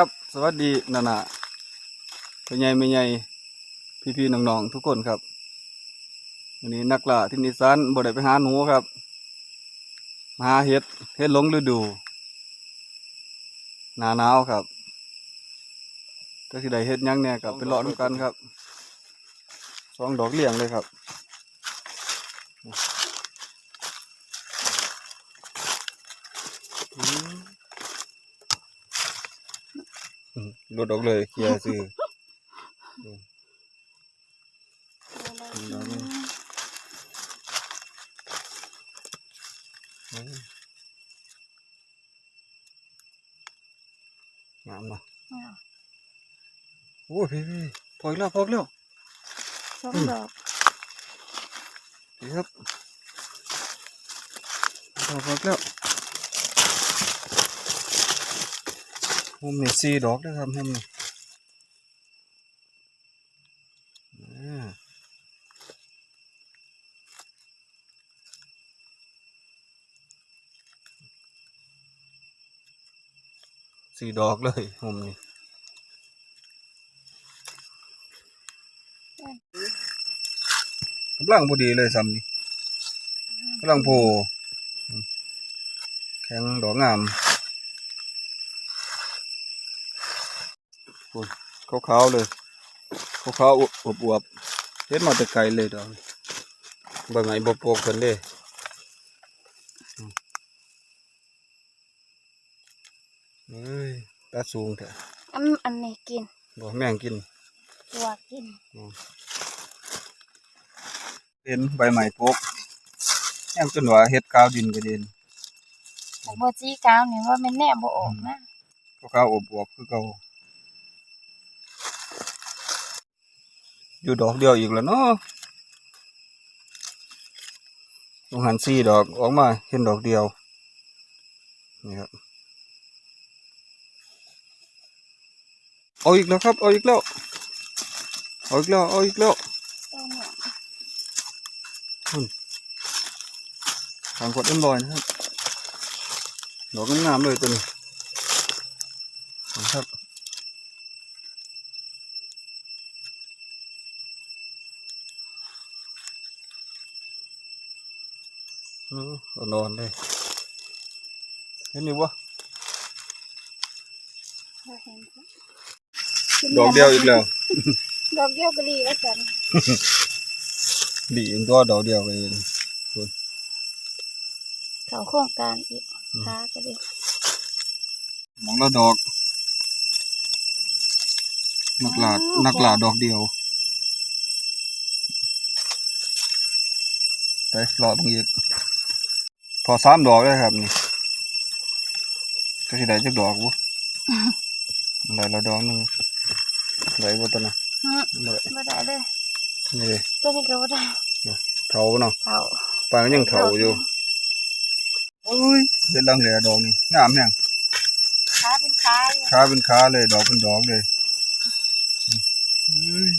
ครับ สวัสดีนานาพ่อใหญ่แม่ใหญ่พี่ๆน้องๆทุกคนครับวันนี้นักล่าที่นิสานบ่ได้ไปหาหนูครับมาหาเห็ดเห็ดหลงฤดูหนาหนาวครับก็สิได้เห็ดยังเนี่ยกับไปเลาะน้ำกันครับสองดอกเลี้ยงเลยครับอืม อืม รถออกเลยเคลียร์ซื้ออืมงามเนาะโอ้ยพี่พี่พออีกแล้วพออีกแล้วสองดอกพี่ครับพอพออีกแล้ว มุมนี่สี่ดอกนะครับมุมนี่สี่ดอกเลยมุมนี้กำลังพอดีเลยซ้ำนี่กำลังโผล่แข็งดอกงามโอ้ย ขาวๆเลยขาวๆอวบๆเห็นมาแต่ไกลเลยดอกนี้ใบไม้บโปกกันเด้อืมเฮ้ยตาสูงแท้อันอันนี้กินบ่แม่งกินตัวกินเห็นใบไม้ปกแอมจนว่าเฮ็ดกาวดินก็เด่นแต่บ่จีกาวนี่ว่ามันแน่บ่ออกนะขาวๆอวบๆคือเก่า อยู่ดอกเดียวอีกแล้วเนาะลงหันสี่ดอกออกมาเห็นดอกเดียว นี่ครับ เอาอีกแล้วครับ เอาอีกแล้ว เอาอีกแล้ว เอาอีกแล้วตัวเนี่ยทางกดเอ็มบอยนะครับ ดอกงามๆเลยตัวนี้นะครับอือเอา นอนเลยเห็นอยู่วะเราเห็นค่ะดอกเดียวอีกแล้ว ดอกเดียวก็ดีว่าซั่นดีอีกตัวดอกเดียวเองเขาโครงการอีกพาก็ดีมองแล้วดอก นักหลาดนักหลาดดอกเดียวไปรอบางอีก พอสามดอกเลยครับนี่ก็สิได้จักดอกบุได้และดอกหนึงได้บ่ตัวน่ะฮึบ่ได้บ่ได้เลยนี่เด้ตัวนี้ก็บ่ได้เถาเนาะเขาปานก็ยังเถาอยู่โอ้ยเฮ็ดลังเหลือดอกนี่งามแฮงขาเป็นขาอยู่ขาเป็นขาเลยดอกเป็นดอกเลยเอ้ย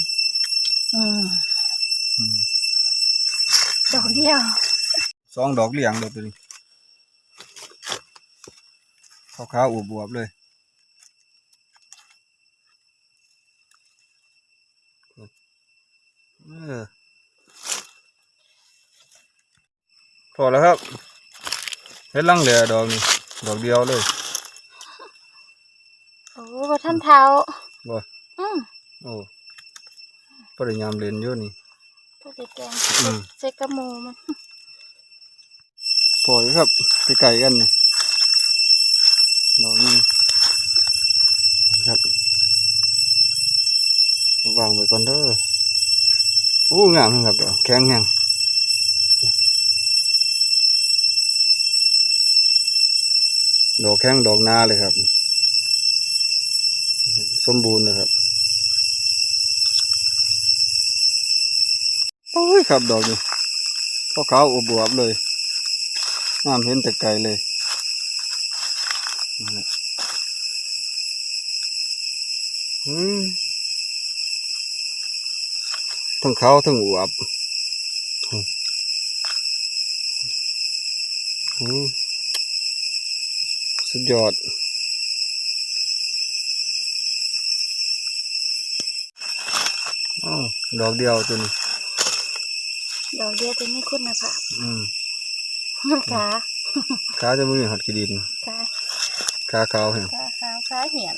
อื สองดอกเหลียงเลยตัวนี้ขาวขาวๆอวบวบๆเลยเออพอแล้วครับเฮ็ดลังเหลือดอกนี่ดอกเดียวเลยโอ้บ่ทันเท้าบ่อืมโอ้พอได้ยามเล่นอยู่นี่ตัวได้แกงอืมใส่กระหมูมัน พออยครับไปไก่กันนี่ดอกนี้ครับวางไว้ก่อนเด้อโอ้งามครับดอกแข็งแห้งดอกแข็งดอกนาเลยครับ สมบูรณ์นะครับโอ้ยครับดอกนี้พอขาวอวบๆเลย น้ำเห็นแต่ไกลเลยทั้งเขาทั้งอวบสุดยอดอดอกเดียวตัวนี้ ดอกเดียวจะไม่คุณนะครับอืม ขาขาจะไม่มีหอดกีดินขาขาขาวเห็นขาขาวขาเหี่ยน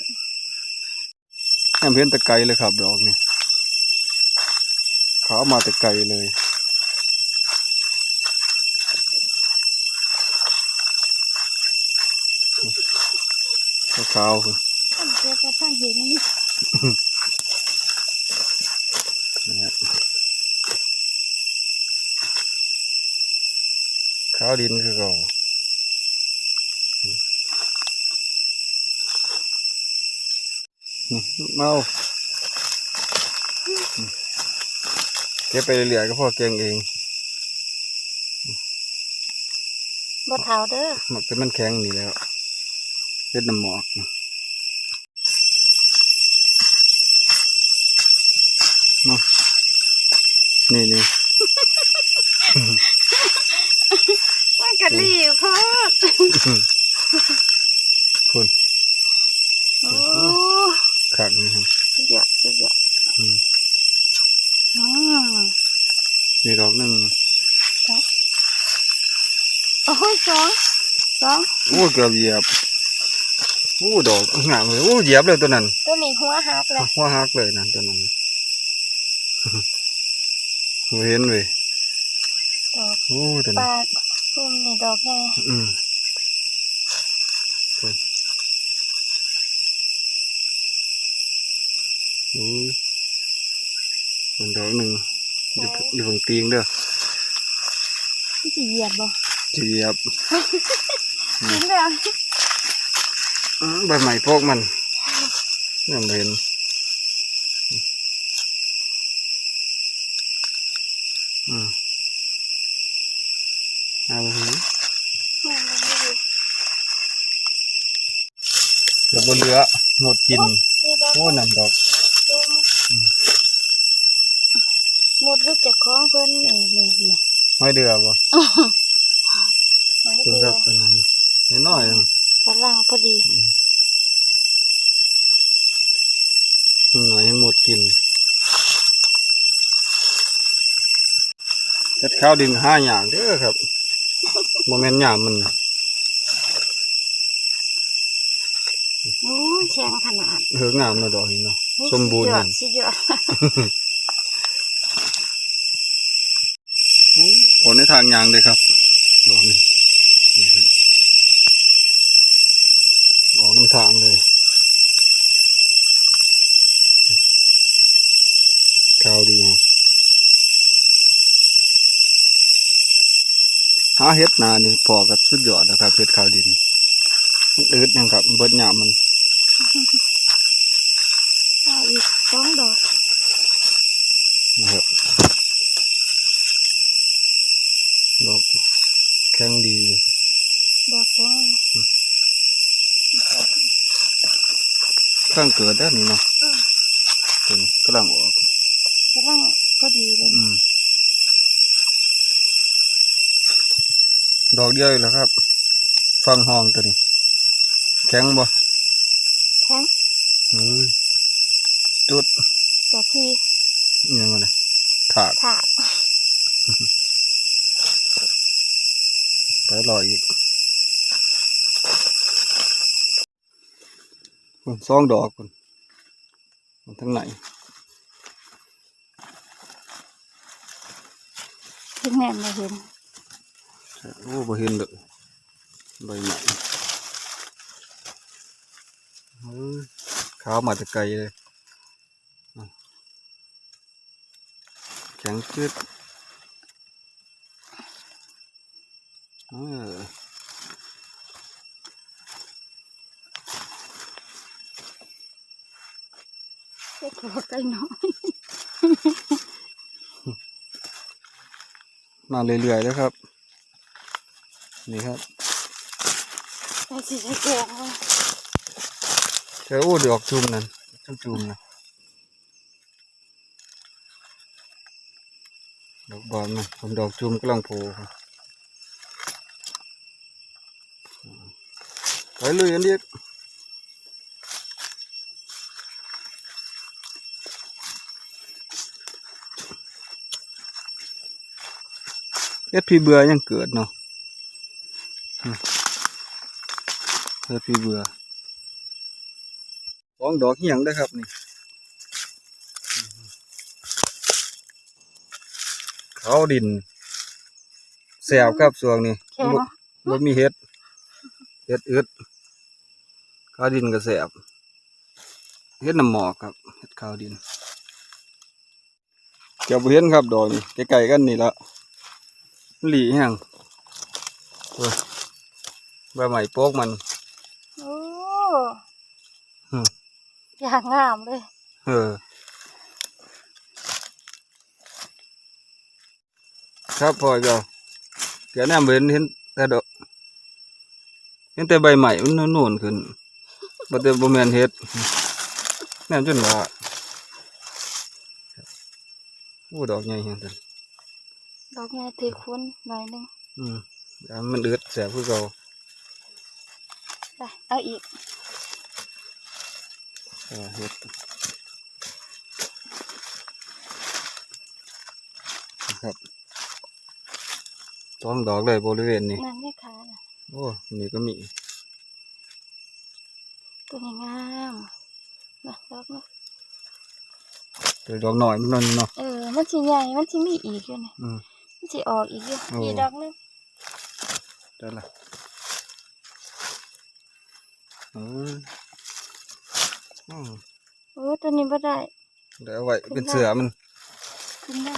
แอมเห็นแต่ไกลเลยครับดอกนี่ขาวมาแต่ไกลเลยขาวๆคืออันเจ้าก็ท่านเห็นนี่ นะฮะ ขาวดินคือเก่านี่เมาเก็บไปเรื่อยๆก็พอเก่งเองบ่เท้าเด้อหมักแต่มันแข็งนี่แล้วเล็ดน้ำหมอกนี่มานี่นี่ มันกะลีพอดคุณโอ้ขักนี่ครับสุดยอดสุดยอดอืมอืมนี่ดอกหนึงโอ้ยสองสองโอ้เกือบเหยียบโอ้ดอกงามเลยโอ้เหยียบเลยตัวนั้น ตัวนี้หัวหักเลยหัวหักเลยนะตัวนั้นบ่เห็นเว้ย ดอกโอ้ตัวปนั้นลาพุ่มนี่ดอกใหญ่อืมคุณโอ้ยเป็นดอกหนึ่งอยู่อยู่ฝั่งตีงเด้อที่สิเหยียบบ่จะเหยียบกินเลยอะอื้อใบใหม่พวกมันยังบ่เห็นอืม เอาไปหิเดี๋ยวบนเรือหมดกินนี่ดอกโอ้นั่นดอกตัวมันหมดรู้จักของเพิ่นนี่นี่นี่ไม่เดือบ่ไว้ตัวเดีคยรัวบตัวนั้นนี่น้อยๆนึงกำลังพอดีหน่อยให้หมดกินเฮ็ดข้าวดินห้าอย่างเด้อครับ โมเมนต์หยามมันโอ้ยแข็งขนาด เหืองามเนาะดอกนี้เนาะสมบูรณ์สุดยอนั่ดนสุดยอดโอนในทางยางเลยครับดอกนี้นี่ครับออกน้ำทางเลยข้าวดีฮะ หาเฮ็ดนานี่พอกับสุดยอดนะครับเฮ็ดข้าวดินมันอืดนะครับเบิดหยามมันเอาอีกสองดอกนะครับดอกแข็งดีอยู่ดอกแข็งตั้งเกิดได้วนี่เนาะตัวนี้กำลังออกกำลังพอดีเลย อืม ดอกเดียวอีกแล้วครับ ฟังห้องตัวนี้ แข็งบ่แข็งเฮ้ยจุดกะที่อิหยังไงนะถากถากไปรออีกคุณสองดอกคุณมันทั้งไหนถึงแน่นมาเห็น โอ้บ่เห็นเลยใบใหม่เฮ้ยขาวมาแต่ไกลเลยอะแข็งจืดเออแค่ขอใกล้น้อยมาเรื่อยๆแล้วครับ นี่ครับไอ้สีใช้แกงเลยเธออู้ดอกจุ่มนั่นจุ่มจุ่มนะดอกบอลนะผมดอกจุ่มก็ลังโผล่ไปลุยกันดิเอ็ดพี่เบื่อยังเกิดเนาะ เฮ็ดพี่เบื่อสองดอกเหียงได้อครับนี่อืมเขาดินแสบครับส่วงนี้แข็งบ่บ่มีเฮ็ดเฮ็ดอึดเขาดินก็แสบเฮ็ดน้ำหมอกครับเฮ็ดข้าวดินเจ้าบ่เห็นครับดอกนี่ใกล้ๆกันนี่ละหลีแห้งโอ้ย ใบใหม่โป๊กมันโอ้อืมอยากงามเลย เออ ครับพอเจ้าเดี๋ยวแนมเห็นเห็นแต่ดอกเห็นแต่ใบใหม่มันนุ่นๆขึ้นบ่แต่บ่แม่นเฮ็ดแนมจนว่าโอ้ดอกใหญ่แฮงจังดอกใหญ่เทคุณหน่อยหนึงอืมอันมันอึดแสบคือเก่า ไปเอาอีกเออเฮ็ดครับต้องดอกเลยบริเวณนี้นั่นไม่ขาน่ะโอ้นี่ก็มีตัวนี้งามนะดอกนะแต่ดอกหน่อยมันนั่นเนาะเออมันสิใหญ่มันสิมีอีกอยู่นี่อืมมันสิออกอีกอยู่โอ้อีกดอกหนึงได้ละ เอออืมโอ้ตัวนี้บ่ได้เดี๋ยวเอาไว้เป็นเสือมันขึ้นได้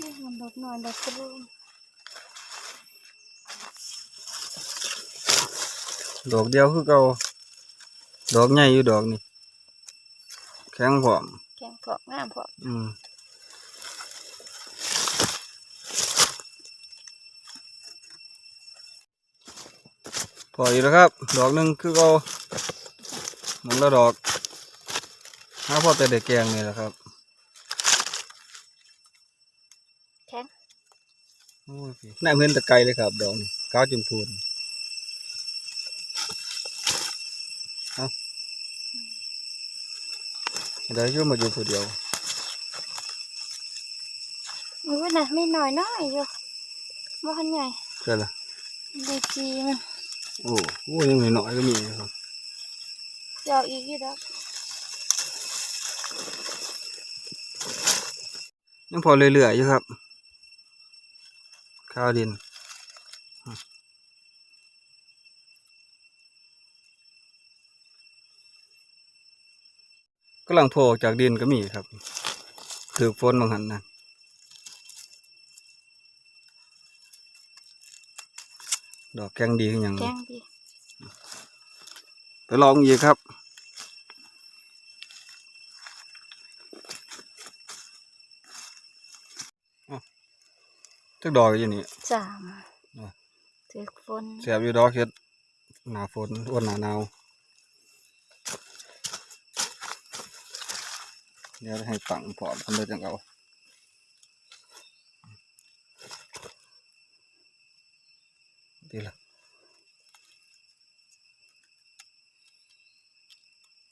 นี่มันดอกน้อยดอกกระดูมดอกเดียวคือเก่าดอกใหญ่อยู่ดอกนี่แข็งพร้อมแกงเพาะงามเพาะอืม พออยู่แล้วครับ ดอกหนึ่งคือเอาหมันละดอกหาพอแต่เด็กแกงนี่แหละครับแข็งโอ้ยพี่น่าเหมือนตะไคร้เลยครับดอกนี่ก้าวจนพูนเอาเดี๋ยวยุ่มาอยู่ผู้เดียวโอ้ยน่ะไม่น้อยน้อยอยู่บ่คันใหญ่เช่ละดูจีมัน โอ้โหยังหน่อยๆก็มีนะครับจะเอาอีกอยู่ดอกยังพอเรื่อยๆอยู่ครับ ข้าวดินกำลังโผล่ออกจากดินก็มีครับ ถือฝนบางหันนะ ดอกแกงดีขึ้นอหย่างแกนี้งดีไปลองอีกครับอ้าวจักดอกอยู่นี่สามอะถือฝนแสบอยู่ดอกเฮ็ดหนาฝนอ้วนหนาหนาวเดี๋ยวให้ปังพร้อมกันเลยจังเอา ดีละ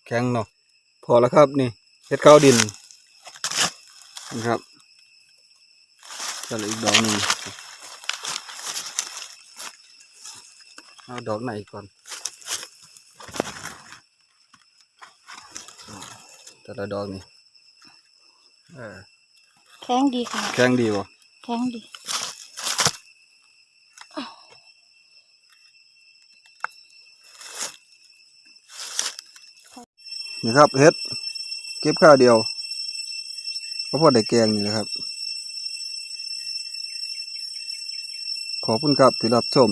แข็งเนาะพอแล้วครับนี่เฮ็ดข้าวดินนะครับก็เหลืออีกดอกหนึ่งเอาดอกไหนก่อนอ่าแต่ละดอกนี่เออแข็งดีค่ะแข็งดีบ่แข็งดี นี่ครับเฮ็ดเก็บข้าวเดียวก็พอได้แกงนี่นะครับ ขอบคุณครับที่รับชม